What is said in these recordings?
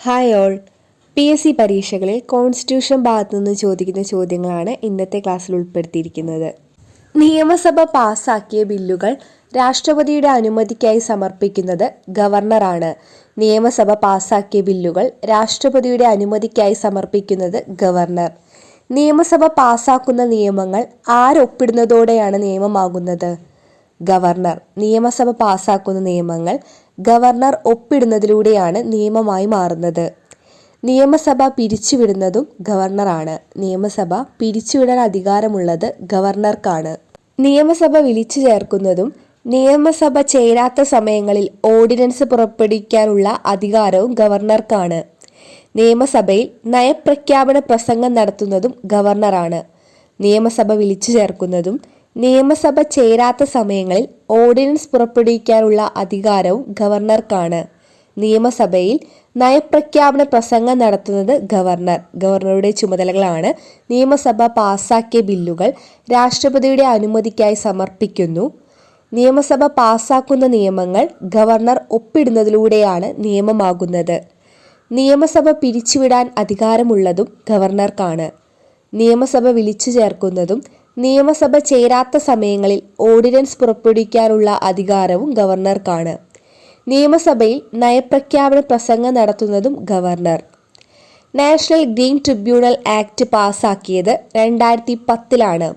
Hi all P S C പരീക്ഷകളിൽ constitution ഭാഗത്തു നിന്ന് ചോദിക്കുന്ന ചോദ്യങ്ങളാണ് ഇന്നത്തെ ക്ലാസ്സിൽ ഉൾപ്പെടുത്തിയിരിക്കുന്നത്. നിയമസഭ പാസാക്കിയ ബില്ലുകൾ രാഷ്ട്രപതിയുടെ അനുമതിക്കായി സമർപ്പിക്കുന്നത് ഗവർണറാണ്. നിയമസഭ പാസാക്കിയ ബില്ലുകൾ രാഷ്ട്രപതിയുടെ അനുമതിക്കായി സമർപ്പിക്കുന്നത് ഗവർണർ. നിയമസഭ പാസാക്കുന്ന നിയമങ്ങൾ ആരൊപ്പിടുന്നതോടെയാണ് നിയമമാകുന്നത്? ഗവർണർ. നിയമസഭ പാസാക്കുന്ന നിയമങ്ങൾ ഗവർണർ ഒപ്പിടുന്നതിലൂടെയാണ് നിയമമായി മാറുന്നത്. നിയമസഭ പിരിച്ചുവിടുന്നതും ഗവർണറാണ്. നിയമസഭ പിരിച്ചുവിടാൻ അധികാരമുള്ളത് ഗവർണർക്കാണ്. നിയമസഭ വിളിച്ചു ചേർക്കുന്നതും നിയമസഭ ചേരാത്ത സമയങ്ങളിൽ ഓർഡിനൻസ് പുറപ്പെടുവിക്കാനുള്ള അധികാരവും ഗവർണർക്കാണ്. നിയമസഭയിൽ നയപ്രഖ്യാപന പ്രസംഗം നടത്തുന്നതും ഗവർണറാണ്. നിയമസഭ വിളിച്ചു ചേർക്കുന്നതും നിയമസഭ ചേരാത്ത സമയങ്ങളിൽ ഓർഡിനൻസ് പുറപ്പെടുവിക്കാനുള്ള അധികാരവും ഗവർണർക്കാണ്. നിയമസഭയിൽ നയപ്രഖ്യാപന പ്രസംഗം നടത്തുന്നത് ഗവർണർ. ഗവർണറുടെ ചുമതലകളാണ് നിയമസഭ പാസാക്കിയ ബില്ലുകൾ രാഷ്ട്രപതിയുടെ അനുമതിക്കായി സമർപ്പിക്കുന്നു. നിയമസഭ പാസാക്കുന്ന നിയമങ്ങൾ ഗവർണർ ഒപ്പിടുന്നതിലൂടെയാണ് നിയമമാകുന്നത്. നിയമസഭ പിരിച്ചുവിടാൻ അധികാരമുള്ളതും ഗവർണർക്കാണ്. നിയമസഭ വിളിച്ചു ചേർക്കുന്നതും നിയമസഭ ചേരാത്ത സമയങ്ങളിൽ ഓർഡിനൻസ് പുറപ്പെടുവിക്കാനുള്ള അധികാരവും ഗവർണർക്കാണ്. നിയമസഭയിൽ നയപ്രഖ്യാപന പ്രസംഗം നടത്തുന്നതും governor. National green tribunal act പാസാക്കിയത് രണ്ടായിരത്തി പത്തിലാണ്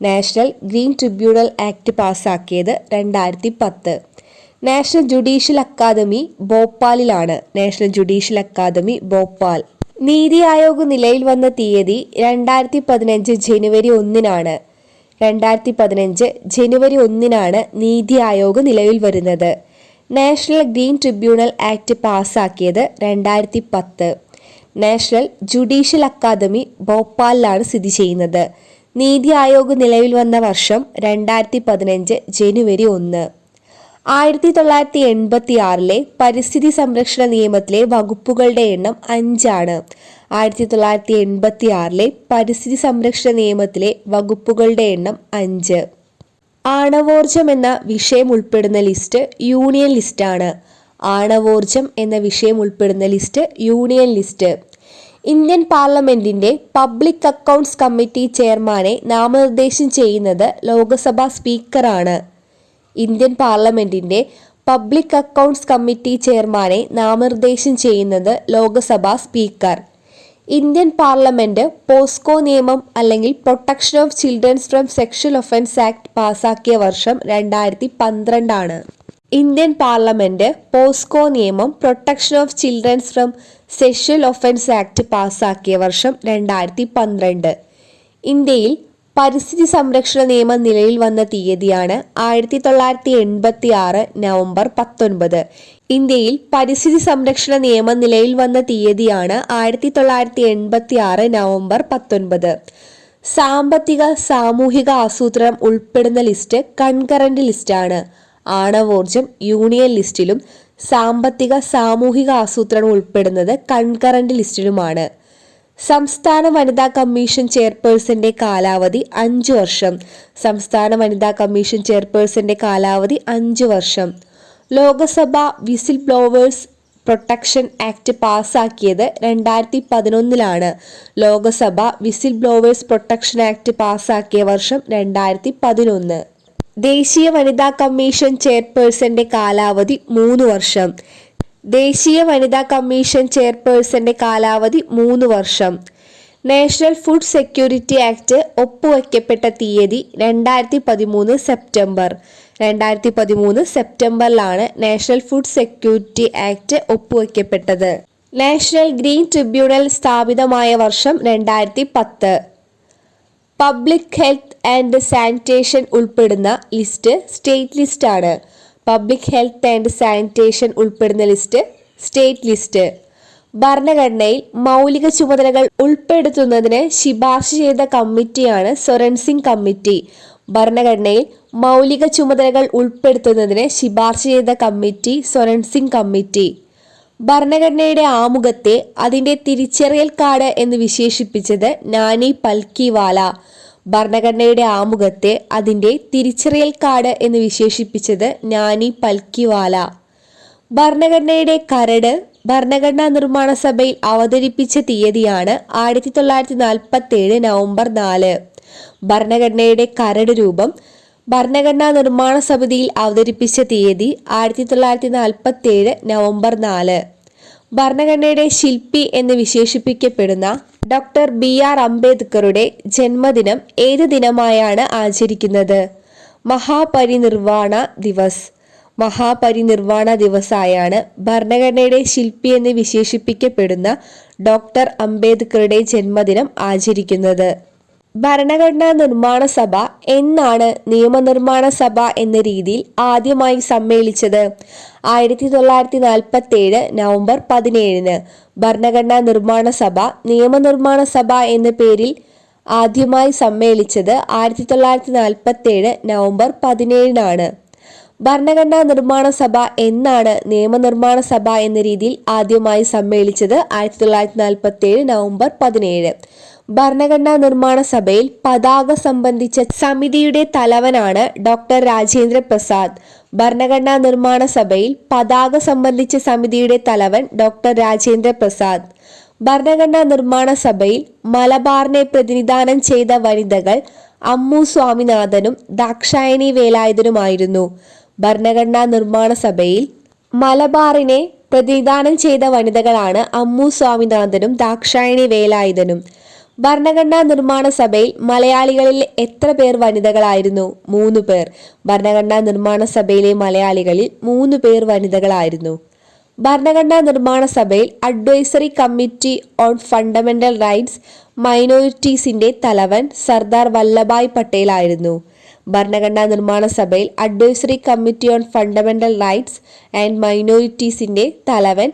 നാഷണൽ ഗ്രീൻ ട്രിബ്യൂണൽ ആക്ട് പാസാക്കിയത് രണ്ടായിരത്തി പത്ത് national judicial academy ഭോപ്പാലിലാണ്. National judicial academy Bhopal. NITI Aayog നിലയിൽ വന്ന തീയതി രണ്ടായിരത്തി പതിനഞ്ച് ജനുവരി ഒന്നിനാണ്. രണ്ടായിരത്തി പതിനഞ്ച് ജനുവരി ഒന്നിനാണ് നീതി ആയോഗ് നിലവിൽ വരുന്നത്. നാഷണൽ ഗ്രീൻ ട്രിബ്യൂണൽ ആക്ട് പാസ്സാക്കിയത് രണ്ടായിരത്തി പത്ത് നാഷണൽ ജുഡീഷ്യൽ അക്കാദമി ഭോപ്പാലിലാണ് സ്ഥിതി ചെയ്യുന്നത്. നീതി ആയോഗ് നിലവിൽ വന്ന വർഷം രണ്ടായിരത്തി പതിനഞ്ച് ജനുവരി ഒന്ന്. ആയിരത്തി തൊള്ളായിരത്തി എൺപത്തി ആറിലെ പരിസ്ഥിതി സംരക്ഷണ നിയമത്തിലെ വകുപ്പുകളുടെ എണ്ണം അഞ്ചാണ്. ആയിരത്തി തൊള്ളായിരത്തി എൺപത്തി ആറിലെ പരിസ്ഥിതി സംരക്ഷണ നിയമത്തിലെ വകുപ്പുകളുടെ എണ്ണം അഞ്ച്. ആണവോർജം എന്ന വിഷയം ഉൾപ്പെടുന്ന ലിസ്റ്റ് യൂണിയൻ ലിസ്റ്റാണ്. ആണവോർജം എന്ന വിഷയം ഉൾപ്പെടുന്ന ലിസ്റ്റ് യൂണിയൻ ലിസ്റ്റ്. ഇന്ത്യൻ പാർലമെന്റിന്റെ പബ്ലിക് അക്കൗണ്ട്സ് കമ്മിറ്റി ചെയർമാനെ നാമനിർദ്ദേശം ചെയ്യുന്നത് ലോക്സഭാ സ്പീക്കറാണ്. ഇന്ത്യൻ പാർലമെന്റിന്റെ പബ്ലിക് അക്കൗണ്ട്സ് കമ്മിറ്റി ചെയർമാനെ നാമനിർദ്ദേശം ചെയ്യുന്നത് Lok Sabha speaker. Indian parliament POCSO നിയമം അല്ലെങ്കിൽ protection of childrens from sexual offence act പാസാക്കിയ വർഷം രണ്ടായിരത്തി പന്ത്രണ്ടാണ് ഇന്ത്യൻ പാർലമെന്റ് പോസ്കോ നിയമം protection of childrens from sexual offence act പാസാക്കിയ വർഷം രണ്ടായിരത്തി പന്ത്രണ്ട് ഇന്ത്യയിൽ പരിസ്ഥിതി സംരക്ഷണ നിയമം നിലയിൽ വന്ന തീയതിയാണ് ആയിരത്തി തൊള്ളായിരത്തി എൺപത്തി ആറ് നവംബർ പത്തൊൻപത്. ഇന്ത്യയിൽ പരിസ്ഥിതി സംരക്ഷണ നിയമം നിലയിൽ വന്ന തീയതിയാണ് ആയിരത്തി തൊള്ളായിരത്തി എൺപത്തി ആറ് നവംബർ പത്തൊൻപത്. സാമ്പത്തിക സാമൂഹിക ആസൂത്രണം ഉൾപ്പെടുന്ന ലിസ്റ്റ് കൺകറന്റ് ലിസ്റ്റാണ്. ആണവോർജം യൂണിയൻ ലിസ്റ്റിലും സാമ്പത്തിക സാമൂഹിക ആസൂത്രണം ഉൾപ്പെടുന്നത് കൺകറന്റ് ലിസ്റ്റിലുമാണ്. സംസ്ഥാന വനിതാ കമ്മീഷൻ ചെയർപേഴ്സന്റെ കാലാവധി അഞ്ചു വർഷം. സംസ്ഥാന വനിതാ കമ്മീഷൻ ചെയർപേഴ്സന്റെ കാലാവധി അഞ്ചു വർഷം. Lok Sabha whistle blowers protection act പാസാക്കിയത് രണ്ടായിരത്തി പതിനൊന്നിലാണ് Lok Sabha whistle blowers protection act പാസാക്കിയ വർഷം രണ്ടായിരത്തി പതിനൊന്ന് ദേശീയ വനിതാ കമ്മീഷൻ ചെയർപേഴ്സന്റെ കാലാവധി മൂന്ന് വർഷം. ദേശീയ വനിതാ കമ്മീഷൻ ചെയർപേഴ്സന്റെ കാലാവധി മൂന്ന് വർഷം. നാഷണൽ ഫുഡ് സെക്യൂരിറ്റി ആക്ട് ഒപ്പുവയ്ക്കപ്പെട്ട തീയതി രണ്ടായിരത്തി പതിമൂന്ന് സെപ്റ്റംബർ. രണ്ടായിരത്തി പതിമൂന്ന് സെപ്റ്റംബറിലാണ് നാഷണൽ ഫുഡ് സെക്യൂരിറ്റി ആക്ട് ഒപ്പുവയ്ക്കപ്പെട്ടത് നാഷണൽ ഗ്രീൻ ട്രിബ്യൂണൽ സ്ഥാപിതമായ വർഷം രണ്ടായിരത്തി പത്ത് പബ്ലിക് ഹെൽത്ത് ആൻഡ് സാനിറ്റേഷൻ ഉൾപ്പെടുന്ന ലിസ്റ്റ് സ്റ്റേറ്റ് ലിസ്റ്റാണ്. പബ്ലിക് ഹെൽത്ത് ആൻഡ് സാനിറ്റേഷൻ ഉൾപ്പെടുന്ന ലിസ്റ്റ് സ്റ്റേറ്റ് ലിസ്റ്റ് ഭരണഘടനയിൽ മൗലിക ചുമതലകൾ ഉൾപ്പെടുത്തുന്നതിന് ശിപാർശ ചെയ്ത കമ്മിറ്റിയാണ് സൊറൻസിംഗ് കമ്മിറ്റി ഭരണഘടനയിൽ മൗലിക ചുമതലകൾ ഉൾപ്പെടുത്തുന്നതിന് ശിപാർശ ചെയ്ത കമ്മിറ്റി സൊറൻസിംഗ് കമ്മിറ്റി ഭരണഘടനയുടെ ആമുഖത്തെ അതിന്റെ തിരിച്ചറിയൽ കാർഡ് എന്ന് വിശേഷിപ്പിച്ചത് നാനി പൽക്കിവാല. ഭരണഘടനയുടെ ആമുഖത്തെ അതിന്റെ തിരിച്ചറിയൽ കാർഡ് എന്ന് വിശേഷിപ്പിച്ചത് നാനി പൽക്കിവാല. ഭരണഘടനയുടെ കരട് ഭരണഘടനാ നിർമ്മാണ സഭയിൽ അവതരിപ്പിച്ച തീയതിയാണ് ആയിരത്തി തൊള്ളായിരത്തി നാൽപ്പത്തി ഏഴ് നവംബർ നാല്. ഭരണഘടനയുടെ കരട് രൂപം ഭരണഘടനാ നിർമ്മാണ സമിതിയിൽ അവതരിപ്പിച്ച തീയതി ആയിരത്തി തൊള്ളായിരത്തി നാൽപ്പത്തി ഏഴ് നവംബർ നാല്. ഭരണഘടനയുടെ ശില്പി എന്ന് വിശേഷിപ്പിക്കപ്പെടുന്ന ഡോക്ടർ ബി ആർ അംബേദ്കറുടെ ജന്മദിനം ഏത് ദിനമായാണ് ആചരിക്കുന്നത്? മഹാപരിനിർവാണ ദിവസ്. മഹാപരിനിർവാണ ദിവസായാണ് ഭരണഘടനയുടെ ശില്പി എന്ന് വിശേഷിപ്പിക്കപ്പെടുന്ന ഡോക്ടർ അംബേദ്കറുടെ ജന്മദിനം ആചരിക്കുന്നത്. ഭരണഘടനാ നിർമ്മാണ സഭ എന്നാണ് നിയമനിർമ്മാണ സഭ എന്ന രീതിയിൽ ആദ്യമായി സമ്മേളിച്ചത്. ആയിരത്തി തൊള്ളായിരത്തി നാൽപ്പത്തി ഏഴ് നവംബർ പതിനേഴിന് ഭരണഘടനാ നിർമ്മാണ സഭ നിയമനിർമ്മാണ സഭ എന്ന പേരിൽ ആദ്യമായി സമ്മേളിച്ചത് ആയിരത്തി തൊള്ളായിരത്തി നാൽപ്പത്തി ഏഴ് നവംബർ പതിനേഴിനാണ്. ഭരണഘടനാ നിർമ്മാണ സഭ എന്നാണ് നിയമനിർമ്മാണ സഭ എന്ന രീതിയിൽ ആദ്യമായി സമ്മേളിച്ചത് ആയിരത്തി തൊള്ളായിരത്തി നാൽപ്പത്തി ഏഴ് നവംബർ പതിനേഴ്. ഭരണഘടനാ നിർമ്മാണ സഭയിൽ പതാക സംബന്ധിച്ച സമിതിയുടെ തലവനാണ് ഡോക്ടർ രാജേന്ദ്ര പ്രസാദ്. ഭരണഘടനാ നിർമ്മാണ സഭയിൽ പതാക സംബന്ധിച്ച സമിതിയുടെ തലവൻ ഡോക്ടർ രാജേന്ദ്ര പ്രസാദ്. ഭരണഘടനാ നിർമ്മാണ സഭയിൽ മലബാറിനെ പ്രതിനിധാനം ചെയ്ത വനിതകൾ അമ്മു സ്വാമിനാഥനും ദാക്ഷായണി വേലായുധനുമായിരുന്നു. ഭരണഘടനാ നിർമ്മാണ സഭയിൽ മലബാറിനെ പ്രതിനിധാനം ചെയ്ത വനിതകളാണ് അമ്മു സ്വാമിനാഥനും ദാക്ഷായണി വേലായുധനും. ഭരണഘടനാ നിർമ്മാണ സഭയിൽ മലയാളികളിൽ എത്ര പേർ വനിതകളായിരുന്നു? മൂന്ന് പേർ. ഭരണഘടനാ നിർമ്മാണ സഭയിലെ മലയാളികളിൽ മൂന്ന് പേർ വനിതകളായിരുന്നു. ഭരണഘടനാ നിർമ്മാണ സഭയിൽ advisory committee on fundamental rights മൈനോറിറ്റീസിന്റെ തലവൻ സർദാർ വല്ലഭായ് പട്ടേൽ ആയിരുന്നു ഭരണഘടനാ നിർമ്മാണ സഭയിൽ advisory committee on fundamental rights and മൈനോറിറ്റീസിന്റെ തലവൻ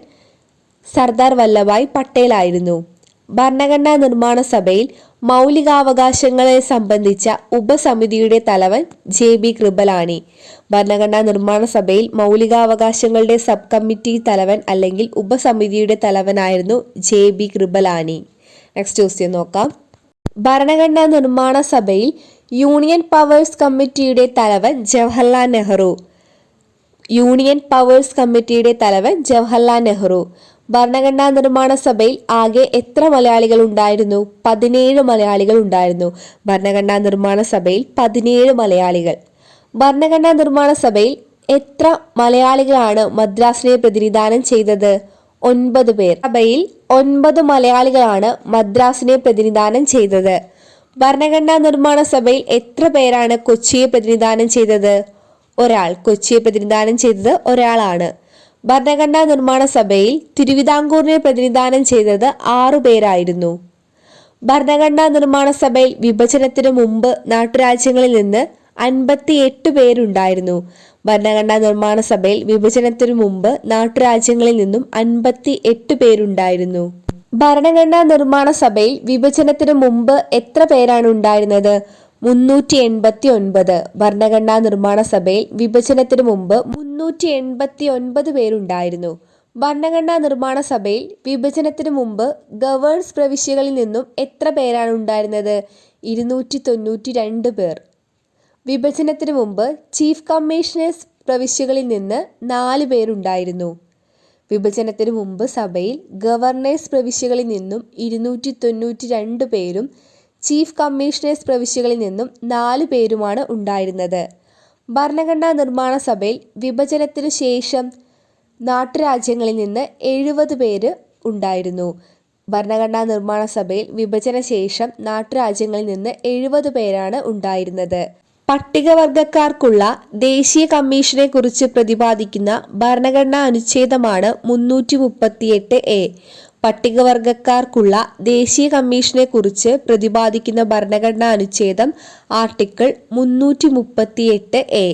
സർദാർ വല്ലഭായ് പട്ടേലായിരുന്നു. ഭരണഘടനാ നിർമ്മാണ സഭയിൽ മൗലികാവകാശങ്ങളെ സംബന്ധിച്ച ഉപസമിതിയുടെ തലവൻ ജെ ബി കൃപലാനി ഭരണഘടനാ നിർമ്മാണ സഭയിൽ മൗലികാവകാശങ്ങളുടെ സബ് കമ്മിറ്റി തലവൻ അല്ലെങ്കിൽ ഉപസമിതിയുടെ തലവനായിരുന്നു J B Kripalani next question നോക്കാം. ഭരണഘടനാ നിർമ്മാണ സഭയിൽ യൂണിയൻ പവേഴ്സ് കമ്മിറ്റിയുടെ തലവൻ ജവഹർലാൽ നെഹ്റു. യൂണിയൻ പവേഴ്സ് കമ്മിറ്റിയുടെ തലവൻ ജവഹർലാൽ നെഹ്റു. ഭരണഘടനാ നിർമ്മാണ സഭയിൽ ആകെ എത്ര മലയാളികൾ ഉണ്ടായിരുന്നു? പതിനേഴ് മലയാളികൾ ഉണ്ടായിരുന്നു. ഭരണഘടനാ നിർമ്മാണ സഭയിൽ പതിനേഴ് മലയാളികൾ. ഭരണഘടനാ നിർമ്മാണ സഭയിൽ എത്ര മലയാളികളാണ് മദ്രാസിനെ പ്രതിനിധാനം ചെയ്തത്? ഒൻപത് പേർ. സഭയിൽ ഒൻപത് മലയാളികളാണ് മദ്രാസിനെ പ്രതിനിധാനം ചെയ്തത്. ഭരണഘടനാ നിർമ്മാണ സഭയിൽ എത്ര പേരാണ് കൊച്ചിയെ പ്രതിനിധാനം ചെയ്തത്? ഒരാൾ. കൊച്ചിയെ പ്രതിനിധാനം ചെയ്തത് ഒരാളാണ്. ഭരണഘടനാ നിർമ്മാണ സഭയിൽ തിരുവിതാംകൂറിനെ പ്രതിനിധാനം ചെയ്തത് ആറുപേരായിരുന്നു ഭരണഘടനാ നിർമ്മാണ സഭയിൽ വിഭജനത്തിനു മുമ്പ് നാട്ടുരാജ്യങ്ങളിൽ നിന്ന് അൻപത്തി എട്ട് പേരുണ്ടായിരുന്നു. ഭരണഘടനാ നിർമ്മാണ സഭയിൽ വിഭജനത്തിനു മുമ്പ് നാട്ടുരാജ്യങ്ങളിൽ നിന്നും അൻപത്തി എട്ട് പേരുണ്ടായിരുന്നു. ഭരണഘടനാ നിർമ്മാണ സഭയിൽ വിഭജനത്തിനു മുമ്പ് എത്ര പേരാണ് ഉണ്ടായിരുന്നത്? മുന്നൂറ്റി എൺപത്തി ഒൻപത് ഭരണഘടനാ നിർമ്മാണ സഭയിൽ വിഭജനത്തിനു മുമ്പ് മുന്നൂറ്റി എൺപത്തി ഒൻപത് പേരുണ്ടായിരുന്നു. ഭരണഘടനാ നിർമ്മാണ സഭയിൽ വിഭജനത്തിനു മുമ്പ് ഗവേൺസ് പ്രവിശ്യകളിൽ നിന്നും എത്ര പേരാണ് ഉണ്ടായിരുന്നത്? ഇരുന്നൂറ്റി തൊണ്ണൂറ്റി രണ്ട് പേർ. വിഭജനത്തിനു മുമ്പ് ചീഫ് കമ്മീഷണേഴ്സ് പ്രവിശ്യകളിൽ നിന്ന് നാല് പേരുണ്ടായിരുന്നു. വിഭജനത്തിനു മുമ്പ് സഭയിൽ ഗവർണേഴ്സ് പ്രവിശ്യകളിൽ നിന്നും ഇരുന്നൂറ്റി തൊണ്ണൂറ്റി രണ്ട് പേരും ചീഫ് കമ്മീഷണേഴ്സ് പ്രവിശ്യകളിൽ നിന്നും നാലു പേരുമാണ് ഉണ്ടായിരുന്നത്. ഭരണഘടനാ നിർമ്മാണ സഭയിൽ വിഭജനത്തിനു ശേഷം നാട്ടുരാജ്യങ്ങളിൽ നിന്ന് എഴുപത് പേര് ഉണ്ടായിരുന്നു. ഭരണഘടനാ നിർമ്മാണ സഭയിൽ വിഭജന ശേഷം നാട്ടുരാജ്യങ്ങളിൽ നിന്ന് എഴുപത് പേരാണ് ഉണ്ടായിരുന്നത്. പട്ടികവർഗക്കാർക്കുള്ള ദേശീയ കമ്മീഷനെ കുറിച്ച് പ്രതിപാദിക്കുന്ന ഭരണഘടനാ അനുച്ഛേദമാണ് മുന്നൂറ്റി മുപ്പത്തിയെട്ട് എ. പട്ടികവർഗക്കാർക്കുള്ള ദേശീയ കമ്മീഷനെ കുറിച്ച് പ്രതിപാദിക്കുന്ന ഭരണഘടനാ അനുച്ഛേദം ആർട്ടിക്കിൾ മുന്നൂറ്റി മുപ്പത്തിയെട്ട് എ.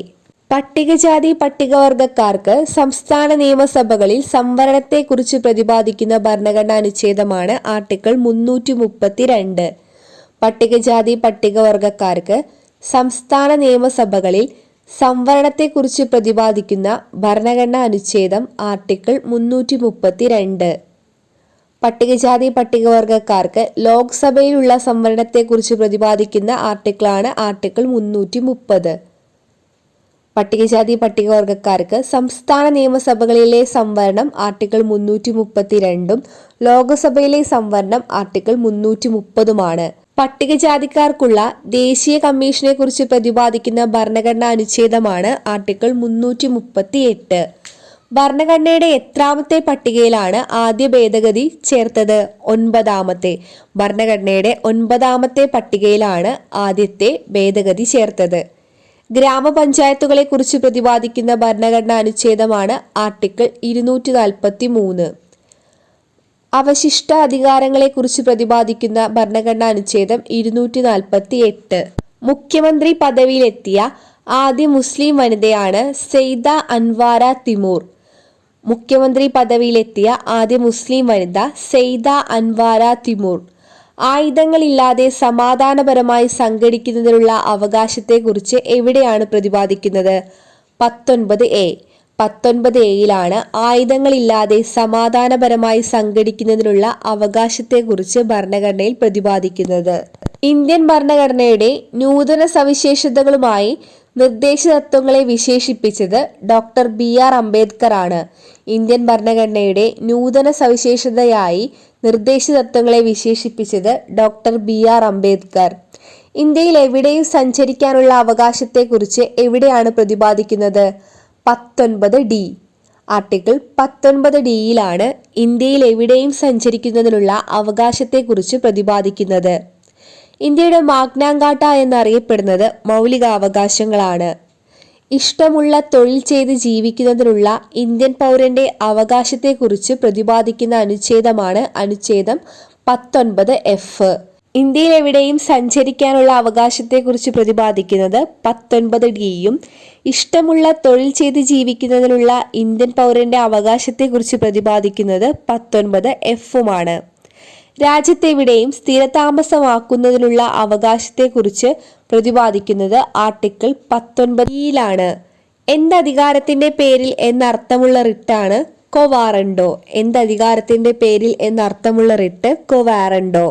പട്ടികജാതി പട്ടികവർഗക്കാർക്ക് സംസ്ഥാന നിയമസഭകളിൽ സംവരണത്തെക്കുറിച്ച് പ്രതിപാദിക്കുന്ന ഭരണഘടനാ അനുച്ഛേദമാണ് ആർട്ടിക്കിൾ മുന്നൂറ്റി മുപ്പത്തിരണ്ട് പട്ടികജാതി പട്ടികവർഗക്കാർക്ക് സംസ്ഥാന നിയമസഭകളിൽ സംവരണത്തെക്കുറിച്ച് പ്രതിപാദിക്കുന്ന ഭരണഘടനാ അനുച്ഛേദം ആർട്ടിക്കിൾ മുന്നൂറ്റി മുപ്പത്തിരണ്ട് പട്ടികജാതി പട്ടികവർഗക്കാർക്ക് ലോക്സഭയിലുള്ള സംവരണത്തെക്കുറിച്ച് പ്രതിപാദിക്കുന്ന ആർട്ടിക്കിളാണ് ആർട്ടിക്കിൾ മുന്നൂറ്റി മുപ്പത് പട്ടികജാതി പട്ടികവർഗക്കാർക്ക് സംസ്ഥാന നിയമസഭകളിലെ സംവരണം ആർട്ടിക്കിൾ മുന്നൂറ്റി മുപ്പത്തിരണ്ടും ലോകസഭയിലെ സംവരണം ആർട്ടിക്കിൾ മുന്നൂറ്റി മുപ്പതുമാണ് പട്ടികജാതിക്കാർക്കുള്ള ദേശീയ കമ്മീഷനെക്കുറിച്ച് പ്രതിപാദിക്കുന്ന ഭരണഘടനാ അനുച്ഛേദമാണ് ആർട്ടിക്കിൾ മുന്നൂറ്റി മുപ്പത്തി എട്ട് ഭരണഘടനയുടെ എത്രാമത്തെ പട്ടികയിലാണ് ആദ്യ ഭേദഗതി ചേർത്തത്. ഒൻപതാമത്തെ. ഭരണഘടനയുടെ ഒൻപതാമത്തെ പട്ടികയിലാണ് ആദ്യത്തെ ഭേദഗതി ചേർത്തത്. ഗ്രാമപഞ്ചായത്തുകളെ കുറിച്ച് പ്രതിപാദിക്കുന്ന ഭരണഘടനാ അനുച്ഛേദമാണ് ആർട്ടിക്കിൾ ഇരുന്നൂറ്റി നാൽപ്പത്തി മൂന്ന് അവശിഷ്ട അധികാരങ്ങളെക്കുറിച്ച് പ്രതിപാദിക്കുന്ന ഭരണഘടനാ അനുച്ഛേദം ഇരുന്നൂറ്റി നാൽപ്പത്തി എട്ട് മുഖ്യമന്ത്രി പദവിയിലെത്തിയ ആദ്യ മുസ്ലിം വനിതയാണ് സെയ്ദ അൻവാര തിമൂർ. മുഖ്യമന്ത്രി പദവിയിലെത്തിയ ആദ്യ മുസ്ലിം വനിത സെയ്ദ അൻവാര തിമൂർ. ആയുധങ്ങളില്ലാതെ സമാധാനപരമായി സംഘടിക്കുന്നതിനുള്ള അവകാശത്തെക്കുറിച്ച് എവിടെയാണ് പ്രതിപാദിക്കുന്നത്? പത്തൊൻപത് എ. പത്തൊൻപത് എയിലാണ് ആയുധങ്ങളില്ലാതെ സമാധാനപരമായി സംഘടിക്കുന്നതിനുള്ള അവകാശത്തെക്കുറിച്ച് ഭരണഘടനയിൽ പ്രതിപാദിക്കുന്നത്. ഇന്ത്യൻ ഭരണഘടനയുടെ നൂതന സവിശേഷതകളുമായി നിർദ്ദേശ തത്വങ്ങളെ വിശേഷിപ്പിച്ചത് ഡോക്ടർ ബി ആർ അംബേദ്കർ ആണ് ഇന്ത്യൻ ഭരണഘടനയുടെ നൂതന സവിശേഷതയായി നിർദ്ദേശ തത്വങ്ങളെ വിശേഷിപ്പിച്ചത് ഡോക്ടർ ബി ആർ അംബേദ്കർ. ഇന്ത്യയിൽ എവിടെയും സഞ്ചരിക്കാനുള്ള അവകാശത്തെക്കുറിച്ച് എവിടെയാണ് പ്രതിപാദിക്കുന്നത്? പത്തൊൻപത് ഡി. ആർട്ടിക്കിൾ പത്തൊൻപത് ഡിയിലാണ് ഇന്ത്യയിൽ എവിടെയും സഞ്ചരിക്കുന്നതിനുള്ള അവകാശത്തെക്കുറിച്ച് പ്രതിപാദിക്കുന്നത്. ഇന്ത്യയുടെ മാഗ്നാങ്കാട്ട എന്നറിയപ്പെടുന്നത് മൗലികാവകാശങ്ങളാണ്. ഇഷ്ടമുള്ള തൊഴിൽ ചെയ്ത് ജീവിക്കുന്നതിനുള്ള ഇന്ത്യൻ പൗരന്റെ അവകാശത്തെക്കുറിച്ച് പ്രതിപാദിക്കുന്ന അനുച്ഛേദമാണ് അനുച്ഛേദം പത്തൊൻപത് എഫ് ഇന്ത്യയിൽ എവിടെയും സഞ്ചരിക്കാനുള്ള അവകാശത്തെക്കുറിച്ച് പ്രതിപാദിക്കുന്നത് പത്തൊൻപത് ഡിയും ഇഷ്ടമുള്ള തൊഴിൽ ചെയ്ത് ജീവിക്കുന്നതിനുള്ള ഇന്ത്യൻ പൗരന്റെ അവകാശത്തെക്കുറിച്ച് പ്രതിപാദിക്കുന്നത് പത്തൊൻപത് എഫുമാണ് രാജ്യത്തെവിടെയും സ്ഥിരതാമസമാക്കുന്നതിനുള്ള അവകാശത്തെക്കുറിച്ച് പ്രതിപാദിക്കുന്നത് ആർട്ടിക്കിൾ പത്തൊൻപതിയിലാണ് എന്തധികാരത്തിന്റെ പേരിൽ എന്നർത്ഥമുള്ള റിട്ടാണ് കൊവാറണ്ടോ? എന്തധികാരത്തിന്റെ പേരിൽ എന്നർത്ഥമുള്ള റിട്ട് കൊവാറണ്ടോ?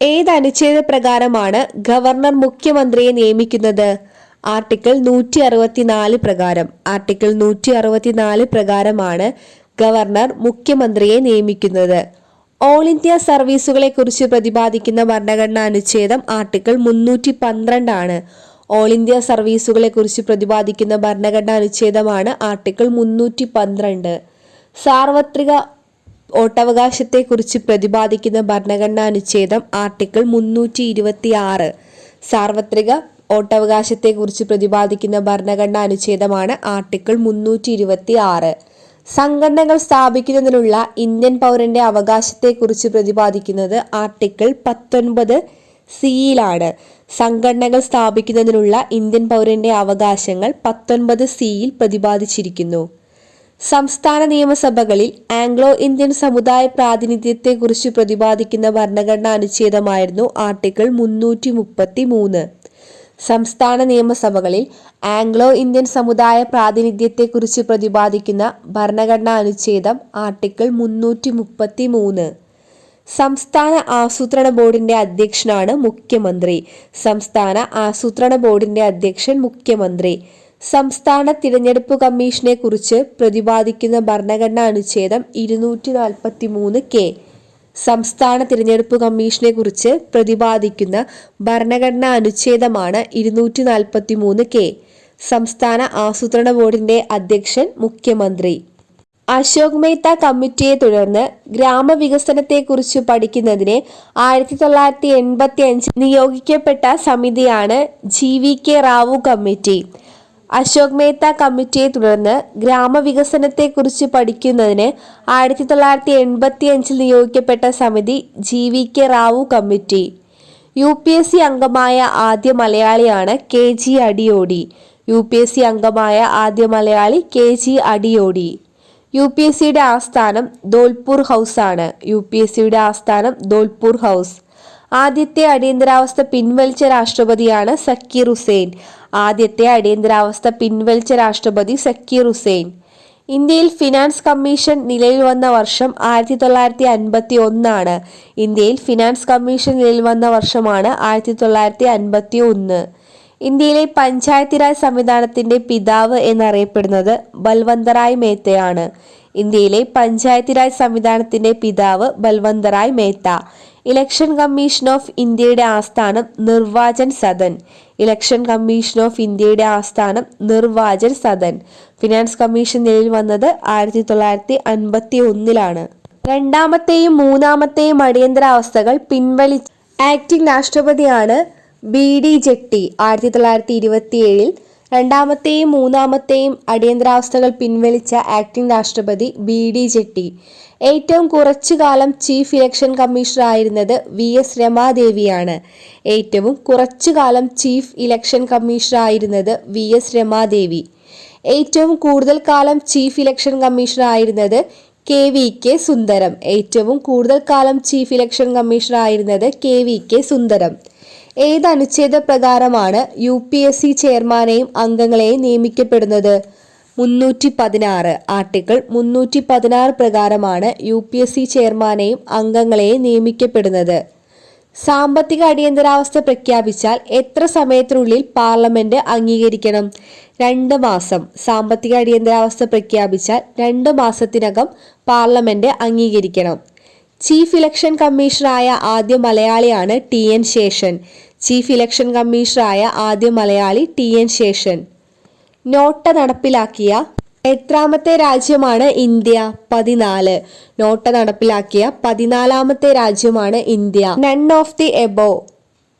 ഏത് അനുച്ഛേദ പ്രകാരമാണ് ഗവർണർ മുഖ്യമന്ത്രിയെ നിയമിക്കുന്നത്? ആർട്ടിക്കിൾ നൂറ്റി അറുപത്തിനാല് പ്രകാരം. ആർട്ടിക്കിൾ നൂറ്റി അറുപത്തിനാല് പ്രകാരമാണ് ഗവർണർ മുഖ്യമന്ത്രിയെ നിയമിക്കുന്നത്. ഓൾ ഇന്ത്യ സർവീസുകളെ കുറിച്ച് പ്രതിപാദിക്കുന്ന ഭരണഘടനാ അനുച്ഛേദം ആർട്ടിക്കിൾ മുന്നൂറ്റി പന്ത്രണ്ടാണ് ഓൾ ഇന്ത്യ സർവീസുകളെ കുറിച്ച് പ്രതിപാദിക്കുന്ന ഭരണഘടനാ അനുച്ഛേദമാണ് ആർട്ടിക്കിൾ മുന്നൂറ്റി പന്ത്രണ്ട് സാർവത്രിക വോട്ടവകാശത്തെക്കുറിച്ച് പ്രതിപാദിക്കുന്ന ഭരണഘടനാ അനുച്ഛേദം ആർട്ടിക്കിൾ മുന്നൂറ്റി ഇരുപത്തി ആറ് സാർവത്രിക വോട്ടവകാശത്തെക്കുറിച്ച് പ്രതിപാദിക്കുന്ന ഭരണഘടനാ അനുച്ഛേദമാണ് ആർട്ടിക്കിൾ മുന്നൂറ്റി ഇരുപത്തി ആറ് സംഘടനകൾ സ്ഥാപിക്കുന്നതിനുള്ള ഇന്ത്യൻ പൗരന്റെ അവകാശത്തെക്കുറിച്ച് പ്രതിപാദിക്കുന്നത് ആർട്ടിക്കിൾ പത്തൊൻപത് സിയിലാണ് സംഘടനകൾ സ്ഥാപിക്കുന്നതിനുള്ള ഇന്ത്യൻ പൗരന്റെ അവകാശങ്ങൾ പത്തൊൻപത് സിയിൽ പ്രതിപാദിച്ചിരിക്കുന്നു. സംസ്ഥാന നിയമസഭകളിൽ ആംഗ്ലോ ഇന്ത്യൻ സമുദായ പ്രാതിനിധ്യത്തെക്കുറിച്ച് പ്രതിപാദിക്കുന്ന ഭരണഘടനാ അനുച്ഛേദമായിരുന്നു ആർട്ടിക്കിൾ മുന്നൂറ്റി മുപ്പത്തി മൂന്ന് സംസ്ഥാന നിയമസഭകളിൽ ആംഗ്ലോ ഇന്ത്യൻ സമുദായ പ്രാതിനിധ്യത്തെക്കുറിച്ച് പ്രതിപാദിക്കുന്ന ഭരണഘടനാ അനുച്ഛേദം ആർട്ടിക്കിൾ മുന്നൂറ്റി മുപ്പത്തി മൂന്ന് സംസ്ഥാന ആസൂത്രണ ബോർഡിന്റെ അധ്യക്ഷനാണ് മുഖ്യമന്ത്രി. സംസ്ഥാന ആസൂത്രണ ബോർഡിന്റെ അധ്യക്ഷൻ മുഖ്യമന്ത്രി. സംസ്ഥാന തിരഞ്ഞെടുപ്പ് കമ്മീഷനെ കുറിച്ച് പ്രതിപാദിക്കുന്ന ഭരണഘടനാ അനുച്ഛേദം ഇരുന്നൂറ്റി നാൽപ്പത്തി മൂന്ന് കെ. സംസ്ഥാന തിരഞ്ഞെടുപ്പ് കമ്മീഷനെ കുറിച്ച് പ്രതിപാദിക്കുന്ന ഭരണഘടനാ അനുച്ഛേദമാണ് ഇരുന്നൂറ്റി നാൽപ്പത്തി മൂന്ന് കെ. സംസ്ഥാന ആസൂത്രണ ബോർഡിന്റെ അധ്യക്ഷൻ മുഖ്യമന്ത്രി. അശോക് മേത്ത കമ്മിറ്റിയെ തുടർന്ന് ഗ്രാമവികസനത്തെക്കുറിച്ച് പഠിക്കുന്നതിന് ആയിരത്തി തൊള്ളായിരത്തി എൺപത്തി അഞ്ച് നിയോഗിക്കപ്പെട്ട സമിതിയാണ് G V K Rao committee. Ashok Mehta കമ്മിറ്റിയെ തുടർന്ന് ഗ്രാമവികസനത്തെക്കുറിച്ച് പഠിക്കുന്നതിന് ആയിരത്തി തൊള്ളായിരത്തി എൺപത്തി അഞ്ചിൽ നിയോഗിക്കപ്പെട്ട സമിതി G V K Rao committee. U P S C അംഗമായ ആദ്യ മലയാളിയാണ് K G Adiyodi. U P S C അംഗമായ ആദ്യ Malayali K G Adiyodi. U P S സിയുടെ ആസ്ഥാനം ദോൽപൂർ ഹൗസ് ആണ് യു പി എസ് സിയുടെ ആസ്ഥാനം ദോൽപൂർ ഹൗസ്. ആദ്യത്തെ അടിയന്തരാവസ്ഥ പിൻവലിച്ച രാഷ്ട്രപതിയാണ് സക്കീർ ഹുസൈൻ. ആദ്യത്തെ അടിയന്തരാവസ്ഥ പിൻവലിച്ച രാഷ്ട്രപതി സക്കീർ ഹുസൈൻ. ഇന്ത്യയിൽ ഫിനാൻസ് കമ്മീഷൻ നിലവിൽ വന്ന വർഷം ആയിരത്തി തൊള്ളായിരത്തി അൻപത്തി ഒന്നാണ് ഇന്ത്യയിൽ ഫിനാൻസ് കമ്മീഷൻ നിലവിൽ വന്ന വർഷമാണ് ആയിരത്തി തൊള്ളായിരത്തി അൻപത്തി ഒന്ന് ഇന്ത്യയിലെ പഞ്ചായത്ത് രാജ് സംവിധാനത്തിന്റെ പിതാവ് എന്നറിയപ്പെടുന്നത് ബൽവന്തറായ് മേത്തയാണ്. ഇന്ത്യയിലെ പഞ്ചായത്ത് രാജ് സംവിധാനത്തിന്റെ പിതാവ് Balwantrai Mehta. Election commission of ഇന്ത്യയുടെ ആസ്ഥാനം Nirvachan Sadan. Election commission of ഇന്ത്യയുടെ ആസ്ഥാനം നിർവാചൻ സദൻ. ഫിനാൻസ് കമ്മീഷൻ നിലയിൽ വന്നത് ആയിരത്തി തൊള്ളായിരത്തി അൻപത്തി ഒന്നിലാണ് രണ്ടാമത്തെയും മൂന്നാമത്തെയും അടിയന്തരാവസ്ഥകൾ പിൻവലി ആക്ടിംഗ് രാഷ്ട്രപതിയാണ് ബി ഡി ജെട്ടി ആയിരത്തി തൊള്ളായിരത്തി ഇരുപത്തി ഏഴിൽ രണ്ടാമത്തെയും മൂന്നാമത്തെയും അടിയന്തരാവസ്ഥകൾ പിൻവലിച്ച ആക്ടിംഗ് രാഷ്ട്രപതി ബി ഡി ജെട്ടി. ഏറ്റവും കുറച്ചു കാലം ചീഫ് ഇലക്ഷൻ കമ്മീഷണർ ആയിരുന്നത് വി എസ് രമാദേവിയാണ്. ഏറ്റവും കുറച്ചു കാലം ചീഫ് ഇലക്ഷൻ കമ്മീഷണർ ആയിരുന്നത് വി എസ് രമാദേവി. ഏറ്റവും കൂടുതൽ കാലം ചീഫ് ഇലക്ഷൻ കമ്മീഷണർ ആയിരുന്നത് കെ വി കെ സുന്ദരം. ഏറ്റവും കൂടുതൽ കാലം ചീഫ് ഇലക്ഷൻ കമ്മീഷണർ ആയിരുന്നത് കെ വി കെ സുന്ദരം. ഏത് അനുച്ഛേദ പ്രകാരമാണ് യു പി എസ് സി ചെയർമാനെയും അംഗങ്ങളെയും നിയമിക്കപ്പെടുന്നത്? മുന്നൂറ്റി പതിനാറ് ആർട്ടിക്കിൾ മുന്നൂറ്റി പതിനാറ് പ്രകാരമാണ് യു പി എസ് സി ചെയർമാനെയും അംഗങ്ങളെയും നിയമിക്കപ്പെടുന്നത്. സാമ്പത്തിക അടിയന്തരാവസ്ഥ പ്രഖ്യാപിച്ചാൽ എത്ര സമയത്തിനുള്ളിൽ പാർലമെന്റ് അംഗീകരിക്കണം? രണ്ട് മാസം. സാമ്പത്തിക അടിയന്തരാവസ്ഥ പ്രഖ്യാപിച്ചാൽ രണ്ട് മാസത്തിനകം പാർലമെന്റ് അംഗീകരിക്കണം. ചീഫ് ഇലക്ഷൻ കമ്മീഷണറായ ആദ്യ മലയാളിയാണ് T N Seshan. Chief election കമ്മീഷണറായ ആദ്യ Malayali T N Seshan. NOTA നടപ്പിലാക്കിയ എത്രാമത്തെ രാജ്യമാണ് ഇന്ത്യ? പതിനാല്. നോട്ട നടപ്പിലാക്കിയ പതിനാലാമത്തെ രാജ്യമാണ് India. None of the above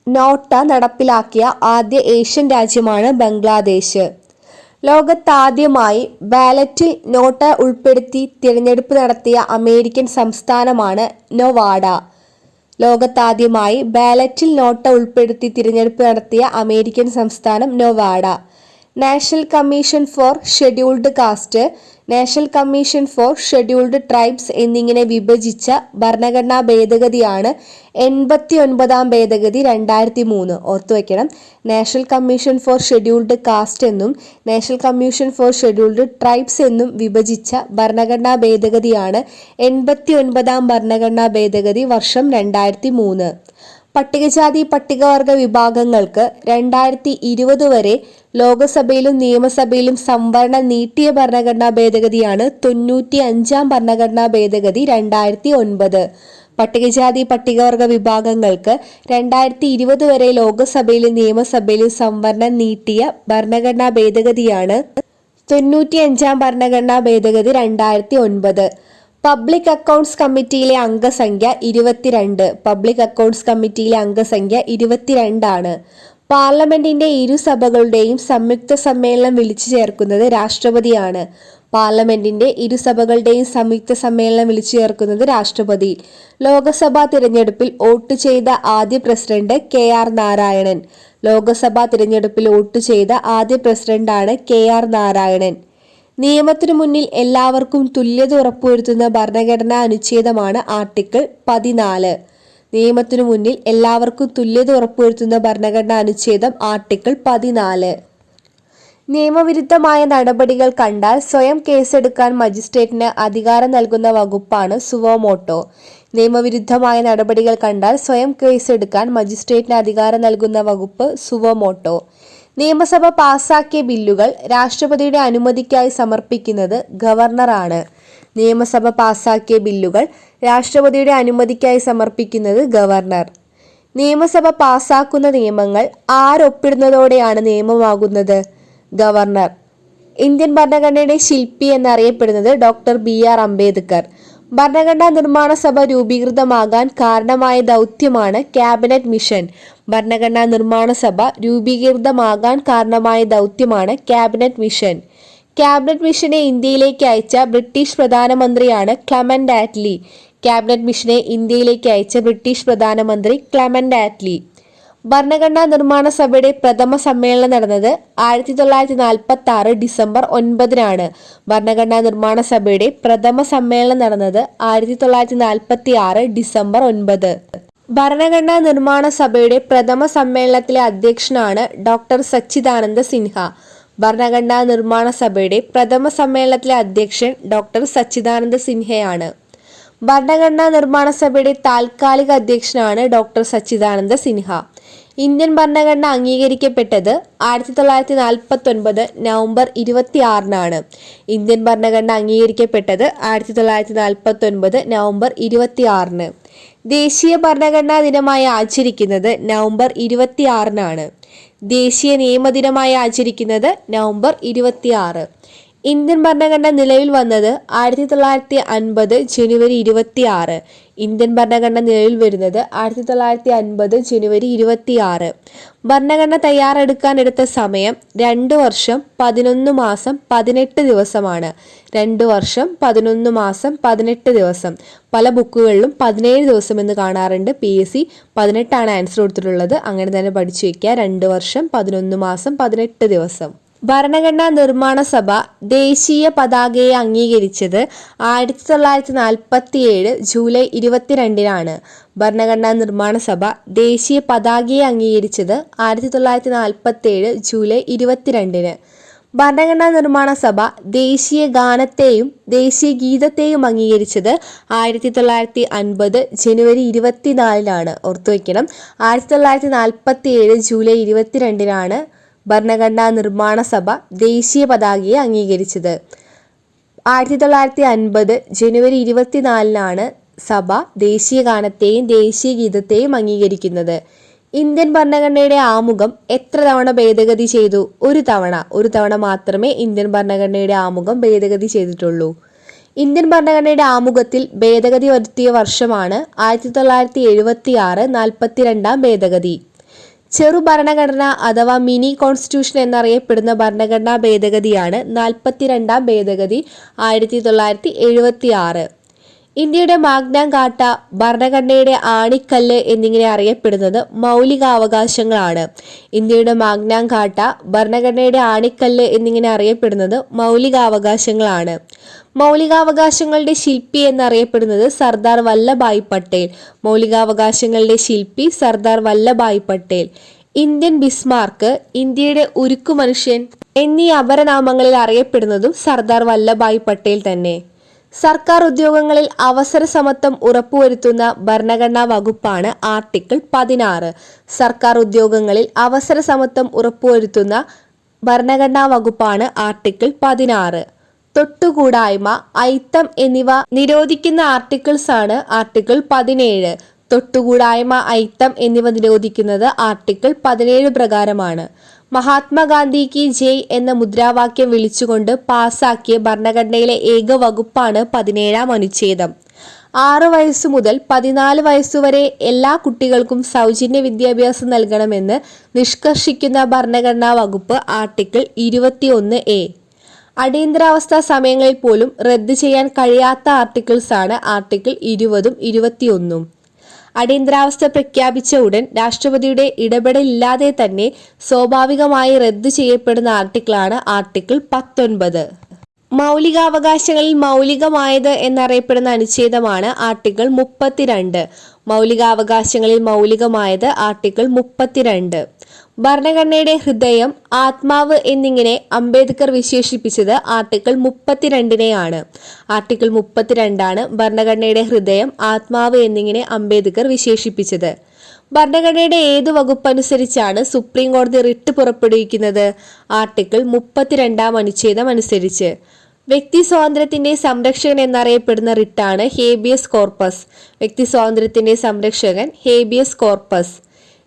NOTA നടപ്പിലാക്കിയ ആദ്യ ഏഷ്യൻ രാജ്യമാണ് ബംഗ്ലാദേശ്. ലോകത്താദ്യമായി ബാലറ്റിൽ നോട്ട ഉൾപ്പെടുത്തി തിരഞ്ഞെടുപ്പ് നടത്തിയ അമേരിക്കൻ സംസ്ഥാനമാണ് നൊവാഡ. ലോകത്താദ്യമായി ബാലറ്റിൽ നോട്ട ഉൾപ്പെടുത്തി തിരഞ്ഞെടുപ്പ് നടത്തിയ അമേരിക്കൻ സംസ്ഥാനം Nevada. National commission for scheduled caste national commission for scheduled tribes എന്നിങ്ങനെ വിഭജിച്ച ഭരണഘടനാ ഭേദഗതിയാണ് എൺപത്തി ഒൻപതാം ഭേദഗതി രണ്ടായിരത്തി മൂന്ന് ഓർത്തു വയ്ക്കണം national commission for scheduled caste എന്നും national commission for scheduled tribes എന്നും വിഭജിച്ച ഭരണഘടനാ ഭേദഗതിയാണ് എൺപത്തി ഒൻപതാം ഭരണഘടനാ ഭേദഗതി വർഷം രണ്ടായിരത്തി മൂന്ന് പട്ടികജാതി പട്ടികവർഗ വിഭാഗങ്ങൾക്ക് രണ്ടായിരത്തി ഇരുപത് വരെ ലോകസഭയിലും നിയമസഭയിലും സംവരണം നീട്ടിയ ഭരണഘടനാ ഭേദഗതിയാണ് തൊണ്ണൂറ്റി അഞ്ചാം ഭരണഘടനാ ഭേദഗതി രണ്ടായിരത്തി ഒൻപത്. പട്ടികജാതി പട്ടികവർഗ വിഭാഗങ്ങൾക്ക് രണ്ടായിരത്തി ഇരുപത് വരെ ലോകസഭയിലും നിയമസഭയിലും സംവരണം നീട്ടിയ ഭരണഘടനാ ഭേദഗതിയാണ് തൊണ്ണൂറ്റി അഞ്ചാം ഭരണഘടനാ ഭേദഗതി രണ്ടായിരത്തി ഒൻപത്. പബ്ലിക് അക്കൗണ്ട്സ് കമ്മിറ്റിയിലെ അംഗസംഖ്യ ഇരുപത്തിരണ്ട്. പബ്ലിക് അക്കൗണ്ട്സ് കമ്മിറ്റിയിലെ അംഗസംഖ്യ ഇരുപത്തിരണ്ടാണ്. പാർലമെന്റിന്റെ ഇരുസഭകളുടെയും സംയുക്ത സമ്മേളനം വിളിച്ചു ചേർക്കുന്നത് രാഷ്ട്രപതിയാണ്. പാർലമെന്റിന്റെ ഇരുസഭകളുടെയും സംയുക്ത സമ്മേളനം വിളിച്ചു ചേർക്കുന്നത് രാഷ്ട്രപതി. ലോക്സഭാ തിരഞ്ഞെടുപ്പിൽ വോട്ട് ചെയ്ത ആദ്യ president K R Narayanan. Lok Sabha തിരഞ്ഞെടുപ്പിൽ വോട്ട് ചെയ്ത ആദ്യ പ്രസിഡന്റാണ് കെ ആർ നാരായണൻ. നിയമത്തിനു മുന്നിൽ എല്ലാവർക്കും തുല്യത ഉറപ്പുവരുത്തുന്ന ഭരണഘടനാ അനുച്ഛേദമാണ് ആർട്ടിക്കിൾ പതിനാല്. നിയമത്തിനു മുന്നിൽ എല്ലാവർക്കും തുല്യത ഉറപ്പുവരുത്തുന്ന ഭരണഘടനാ അനുച്ഛേദം ആർട്ടിക്കിൾ പതിനാല്. നിയമവിരുദ്ധമായ നടപടികൾ കണ്ടാൽ സ്വയം കേസെടുക്കാൻ മജിസ്ട്രേറ്റിന് അധികാരം നൽകുന്ന വകുപ്പാണ് സുവോമോട്ടോ. നിയമവിരുദ്ധമായ നടപടികൾ കണ്ടാൽ സ്വയം കേസെടുക്കാൻ മജിസ്ട്രേറ്റിന് അധികാരം നൽകുന്ന വകുപ്പ് സുവോമോട്ടോ. നിയമസഭ പാസാക്കിയ ബില്ലുകൾ രാഷ്ട്രപതിയുടെ അനുമതിക്കായി സമർപ്പിക്കുന്നത് ഗവർണറാണ്. നിയമസഭ പാസാക്കിയ ബില്ലുകൾ രാഷ്ട്രപതിയുടെ അനുമതിക്കായി സമർപ്പിക്കുന്നത് ഗവർണർ. നിയമസഭ പാസാക്കുന്ന നിയമങ്ങൾ ആരൊപ്പിടുന്നതോടെയാണ് നിയമമാകുന്നത് ഗവർണർ. ഇന്ത്യൻ ഭരണഘടനയുടെ ശില്പി എന്നറിയപ്പെടുന്നത് ഡോക്ടർ ബി ആർ അംബേദ്കർ. ഭരണഘടനാ നിർമ്മാണ സഭ രൂപീകൃതമാകാൻ കാരണമായ ദൗത്യമാണ് ക്യാബിനറ്റ് മിഷൻ. ഭരണഘടനാ നിർമ്മാണ സഭ രൂപീകൃതമാകാൻ കാരണമായ ദൗത്യമാണ് ക്യാബിനറ്റ് മിഷൻ. ക്യാബിനറ്റ് മിഷനെ ഇന്ത്യയിലേക്ക് അയച്ച ബ്രിട്ടീഷ് പ്രധാനമന്ത്രിയാണ് ക്ലമന്റ് ആറ്റ്ലി. ക്യാബിനറ്റ് മിഷനെ ഇന്ത്യയിലേക്ക് അയച്ച ബ്രിട്ടീഷ് പ്രധാനമന്ത്രി ക്ലമന്റ് ആറ്റ്ലി. ഭരണഘടനാ നിർമ്മാണ സഭയുടെ പ്രഥമ സമ്മേളനം നടന്നത് ആയിരത്തി തൊള്ളായിരത്തി നാൽപ്പത്തി ആറ് ഡിസംബർ ഒൻപതിനാണ്. ഭരണഘടനാ നിർമ്മാണ സഭയുടെ പ്രഥമ സമ്മേളനം നടന്നത് ആയിരത്തി തൊള്ളായിരത്തി നാൽപ്പത്തി ആറ് ഡിസംബർ ഒൻപത്. ഭരണഘടനാ നിർമ്മാണ സഭയുടെ പ്രഥമ സമ്മേളനത്തിലെ അധ്യക്ഷനാണ് ഡോക്ടർ സച്ചിദാനന്ദ സിൻഹ. ഭരണഘടനാ നിർമ്മാണ സഭയുടെ പ്രഥമ സമ്മേളനത്തിലെ അധ്യക്ഷൻ ഡോക്ടർ സച്ചിദാനന്ദ സിൻഹയാണ്. ഭരണഘടനാ നിർമ്മാണ സഭയുടെ താൽക്കാലിക അധ്യക്ഷനാണ് ഡോക്ടർ സച്ചിദാനന്ദ സിൻഹ. ഇന്ത്യൻ ഭരണഘടന അംഗീകരിക്കപ്പെട്ടത് ആയിരത്തി തൊള്ളായിരത്തി നാൽപ്പത്തി ഒൻപത് നവംബർ ഇരുപത്തി ആറിനാണ് ഇന്ത്യൻ ഭരണഘടന അംഗീകരിക്കപ്പെട്ടത് ആയിരത്തി തൊള്ളായിരത്തി നാൽപ്പത്തി ഒൻപത് നവംബർ ഇരുപത്തി ആറിന് ദേശീയ ഭരണഘടനാ ദിനമായി ആചരിക്കുന്നത് നവംബർ ഇരുപത്തി ആറിനാണ് ദേശീയ നിയമദിനമായി ആചരിക്കുന്നത് നവംബർ ഇരുപത്തി ആറ് ഇന്ത്യൻ ഭരണഘടന നിലവിൽ വന്നത് ആയിരത്തി തൊള്ളായിരത്തി അൻപത് ജനുവരി ഇരുപത്തി ആറ് ഇന്ത്യൻ ഭരണഘടന നിലവിൽ വരുന്നത് ആയിരത്തി തൊള്ളായിരത്തി അൻപത് ജനുവരി ഇരുപത്തി ആറ് ഭരണഘടന തയ്യാറെടുക്കാൻ എടുത്ത സമയം രണ്ട് വർഷം പതിനൊന്ന് മാസം പതിനെട്ട് ദിവസമാണ്. രണ്ട് വർഷം പതിനൊന്ന് മാസം പതിനെട്ട് ദിവസം. പല ബുക്കുകളിലും പതിനേഴ് ദിവസം എന്ന് കാണാറുണ്ട്. പി എസ് സി പതിനെട്ടാണ് ആൻസർ കൊടുത്തിട്ടുള്ളത്. അങ്ങനെ തന്നെ പഠിച്ചു വയ്ക്കുക. രണ്ട് വർഷം പതിനൊന്ന് മാസം പതിനെട്ട് ദിവസം. ഭരണഘടനാ നിർമ്മാണ സഭ ദേശീയ പതാകയെ അംഗീകരിച്ചത് ആയിരത്തി തൊള്ളായിരത്തി നാൽപ്പത്തി ഏഴ് ജൂലൈ ഇരുപത്തിരണ്ടിനാണ്. ഭരണഘടനാ നിർമ്മാണ സഭ ദേശീയ പതാകയെ അംഗീകരിച്ചത് ആയിരത്തി തൊള്ളായിരത്തി നാൽപ്പത്തി ഏഴ് ജൂലൈ ഇരുപത്തിരണ്ടിന്. ഭരണഘടനാ നിർമ്മാണ സഭ ദേശീയ ഗാനത്തെയും ദേശീയ ഗീതത്തെയും അംഗീകരിച്ചത് ആയിരത്തി തൊള്ളായിരത്തി അൻപത് ജനുവരി ഇരുപത്തിനാലിനാണ്. ഓർത്തു വയ്ക്കണം ആയിരത്തി തൊള്ളായിരത്തി നാൽപ്പത്തി ഏഴ് ജൂലൈ ഇരുപത്തിരണ്ടിനാണ് ഭരണഘടനാ നിർമ്മാണ സഭ ദേശീയ പതാകയെ അംഗീകരിച്ചത്. ആയിരത്തി തൊള്ളായിരത്തി അൻപത് ജനുവരി ഇരുപത്തിനാലിനാണ് സഭ ദേശീയ ഗാനത്തെയും ദേശീയ ഗീതത്തെയും അംഗീകരിക്കുന്നത്. ഇന്ത്യൻ ഭരണഘടനയുടെ ആമുഖം എത്ര തവണ ഭേദഗതി ചെയ്തു? ഒരു തവണ. ഒരു തവണ മാത്രമേ ഇന്ത്യൻ ഭരണഘടനയുടെ ആമുഖം ഭേദഗതി ചെയ്തിട്ടുള്ളൂ. ഇന്ത്യൻ ഭരണഘടനയുടെ ആമുഖത്തിൽ ഭേദഗതി വരുത്തിയ വർഷമാണ് ആയിരത്തി തൊള്ളായിരത്തി എഴുപത്തി ആറ് നാൽപ്പത്തിരണ്ടാം ഭേദഗതി. ചെറു ഭരണഘടന അഥവാ മിനി കോൺസ്റ്റിറ്റ്യൂഷൻ എന്നറിയപ്പെടുന്ന ഭരണഘടനാ ഭേദഗതിയാണ് നാൽപ്പത്തിരണ്ടാം ഭേദഗതി ആയിരത്തി തൊള്ളായിരത്തി എഴുപത്തി ആറ് ഇന്ത്യയുടെ മാഗ്നാം കാട്ട ഭരണഘടനയുടെ ആണിക്കല്ല് എന്നിങ്ങനെ അറിയപ്പെടുന്നത് മൗലികാവകാശങ്ങളാണ്. ഇന്ത്യയുടെ മാഗ്നാം കാട്ട ഭരണഘടനയുടെ ആണിക്കല്ല് എന്നിങ്ങനെ അറിയപ്പെടുന്നത് മൗലികാവകാശങ്ങളാണ്. മൗലികാവകാശങ്ങളുടെ ശില്പി എന്നറിയപ്പെടുന്നത് സർദാർ വല്ലഭായ് പട്ടേൽ. മൗലികാവകാശങ്ങളുടെ ശില്പി സർദാർ വല്ലഭായ് പട്ടേൽ. ഇന്ത്യൻ ബിസ്മാർക്ക് ഇന്ത്യയുടെ ഉരുക്കു മനുഷ്യൻ എന്നീ അപരനാമങ്ങളിൽ അറിയപ്പെടുന്നതും സർദാർ വല്ലഭായ് പട്ടേൽ തന്നെ. സർക്കാർ ഉദ്യോഗങ്ങളിൽ അവസര സമത്വം ഉറപ്പുവരുത്തുന്ന ഭരണഘടനാ വകുപ്പാണ് ആർട്ടിക്കിൾ പതിനാറ്. സർക്കാർ ഉദ്യോഗങ്ങളിൽ അവസര സമത്വം ഉറപ്പുവരുത്തുന്ന ഭരണഘടനാ വകുപ്പാണ് ആർട്ടിക്കിൾ പതിനാറ്. തൊട്ടുകൂടായ്മ ഐത്തം എന്നിവ നിരോധിക്കുന്ന ആർട്ടിക്കിൾസ് ആണ് ആർട്ടിക്കിൾ പതിനേഴ്. തൊട്ടുകൂടായ്മ ഐത്തം എന്നിവ നിരോധിക്കുന്നത് ആർട്ടിക്കിൾ പതിനേഴ് പ്രകാരമാണ്. മഹാത്മാഗാന്ധി കി ജയ് എന്ന മുദ്രാവാക്യം വിളിച്ചുകൊണ്ട് പാസാക്കിയ ഭരണഘടനയിലെ ഏക വകുപ്പാണ് പതിനേഴാം അനുച്ഛേദം. ആറ് വയസ്സു മുതൽ പതിനാല് വയസ്സുവരെ എല്ലാ കുട്ടികൾക്കും സൗജന്യ വിദ്യാഭ്യാസം നൽകണമെന്ന് നിഷ്കർഷിക്കുന്ന ഭരണഘടനാ വകുപ്പ് ആർട്ടിക്കിൾ ഇരുപത്തിയൊന്ന് എ. അടിയന്തരാവസ്ഥ സമയങ്ങളിൽ പോലും റദ്ദ് ചെയ്യാൻ കഴിയാത്ത ആർട്ടിക്കിൾസ് ആണ് ആർട്ടിക്കിൾ ഇരുപതും ഇരുപത്തിയൊന്നും. അടിയന്തരാവസ്ഥ പ്രഖ്യാപിച്ച ഉടൻ രാഷ്ട്രപതിയുടെ ഇടപെടലില്ലാതെ തന്നെ സ്വാഭാവികമായി റദ്ദു ചെയ്യപ്പെടുന്ന ആർട്ടിക്കിളാണ് ആർട്ടിക്കിൾ പത്തൊൻപത്. മൗലികാവകാശങ്ങളിൽ മൗലികമായത് എന്നറിയപ്പെടുന്ന അനുച്ഛേദമാണ് ആർട്ടിക്കിൾ മുപ്പത്തിരണ്ട്. മൗലികാവകാശങ്ങളിൽ മൗലികമായത് ആർട്ടിക്കിൾ മുപ്പത്തിരണ്ട്. ഭരണഘടനയുടെ ഹൃദയം ആത്മാവ് എന്നിങ്ങനെ അംബേദ്കർ വിശേഷിപ്പിച്ചത് ആർട്ടിക്കിൾ മുപ്പത്തിരണ്ടിനെയാണ്. ആർട്ടിക്കിൾ മുപ്പത്തിരണ്ടാണ് ഭരണഘടനയുടെ ഹൃദയം ആത്മാവ് എന്നിങ്ങനെ അംബേദ്കർ വിശേഷിപ്പിച്ചത്. ഭരണഘടനയുടെ ഏത് വകുപ്പ് അനുസരിച്ചാണ് സുപ്രീം കോടതി റിട്ട് പുറപ്പെടുവിക്കുന്നത്? ആർട്ടിക്കിൾ മുപ്പത്തിരണ്ടാം അനുച്ഛേദം അനുസരിച്ച്. വ്യക്തി സ്വാതന്ത്ര്യത്തിന്റെ സംരക്ഷകൻ എന്നറിയപ്പെടുന്ന റിട്ടാണ് ഹേബിയസ് കോർപ്പസ്. വ്യക്തി സ്വാതന്ത്ര്യത്തിന്റെ സംരക്ഷകൻ ഹേബിയസ് കോർപ്പസ്.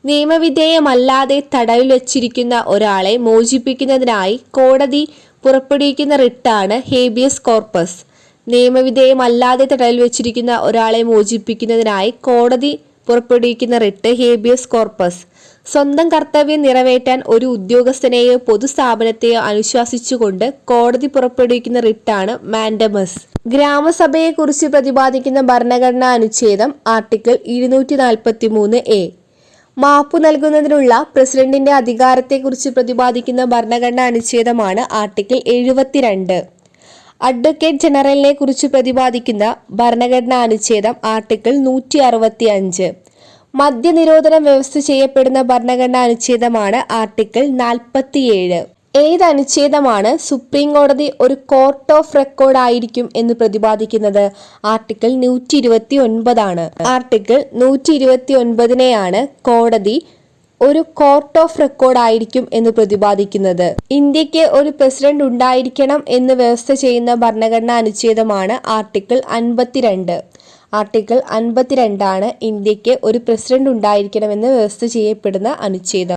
നിയമവിധേയമല്ലാതെ തടവിൽ വച്ചിരിക്കുന്ന ഒരാളെ മോചിപ്പിക്കുന്നതിനായി കോടതി പുറപ്പെടുവിക്കുന്ന റിട്ടാണ് ഹേബിയസ് കോർപ്പസ്. നിയമവിധേയമല്ലാതെ തടവിൽ വച്ചിരിക്കുന്ന ഒരാളെ മോചിപ്പിക്കുന്നതിനായി കോടതി പുറപ്പെടുവിക്കുന്ന റിട്ട് ഹേബിയസ് കോർപ്പസ്. സ്വന്തം കർത്തവ്യം നിറവേറ്റാൻ ഒരു ഉദ്യോഗസ്ഥനെയോ പൊതുസ്ഥാപനത്തെയോ അനുശാസിച്ചുകൊണ്ട് കോടതി പുറപ്പെടുവിക്കുന്ന റിട്ടാണ് മാൻഡമസ്. ഗ്രാമസഭയെക്കുറിച്ച് പ്രതിപാദിക്കുന്ന ഭരണഘടനാ അനുച്ഛേദം ആർട്ടിക്കിൾ ഇരുന്നൂറ്റി നാൽപ്പത്തി മൂന്ന് എ. മാപ്പു നൽകുന്നതിനുള്ള പ്രസിഡന്റിന്റെ അധികാരത്തെക്കുറിച്ച് പ്രതിപാദിക്കുന്ന ഭരണഘടനാ അനുച്ഛേദമാണ് ആർട്ടിക്കിൾ എഴുപത്തിരണ്ട്. അഡ്വക്കേറ്റ് ജനറലിനെ കുറിച്ച് പ്രതിപാദിക്കുന്ന ഭരണഘടനാ അനുച്ഛേദം ആർട്ടിക്കിൾ നൂറ്റി അറുപത്തി അഞ്ച് മദ്യനിരോധനം വ്യവസ്ഥ ചെയ്യപ്പെടുന്ന ഭരണഘടനാ അനുച്ഛേദമാണ് ആർട്ടിക്കിൾ നാൽപ്പത്തിയേഴ്. ഏത് അനുച്ഛേദമാണ് സുപ്രീം കോടതി ഒരു കോർട്ട് ഓഫ് റെക്കോർഡ് ആയിരിക്കും എന്ന് പ്രതിപാദിക്കുന്നത്? ആർട്ടിക്കിൾ നൂറ്റി ഇരുപത്തി ഒൻപതാണ് ആർട്ടിക്കിൾ നൂറ്റി ഇരുപത്തി ഒൻപതിനെയാണ് കോടതി ഒരു കോർട്ട് ഓഫ് റെക്കോർഡ് ആയിരിക്കും എന്ന് പ്രതിപാദിക്കുന്നത്. ഇന്ത്യയ്ക്ക് ഒരു പ്രസിഡന്റ് ഉണ്ടായിരിക്കണം എന്ന് വ്യവസ്ഥ ചെയ്യുന്ന ഭരണഘടനാ അനുച്ഛേദമാണ് ആർട്ടിക്കിൾ അൻപത്തിരണ്ട്. ആർട്ടിക്കിൾ അൻപത്തിരണ്ടാണ് ഇന്ത്യയ്ക്ക് ഒരു പ്രസിഡന്റ് ഉണ്ടായിരിക്കണമെന്ന് വ്യവസ്ഥ ചെയ്യപ്പെടുന്ന അനുച്ഛേദം.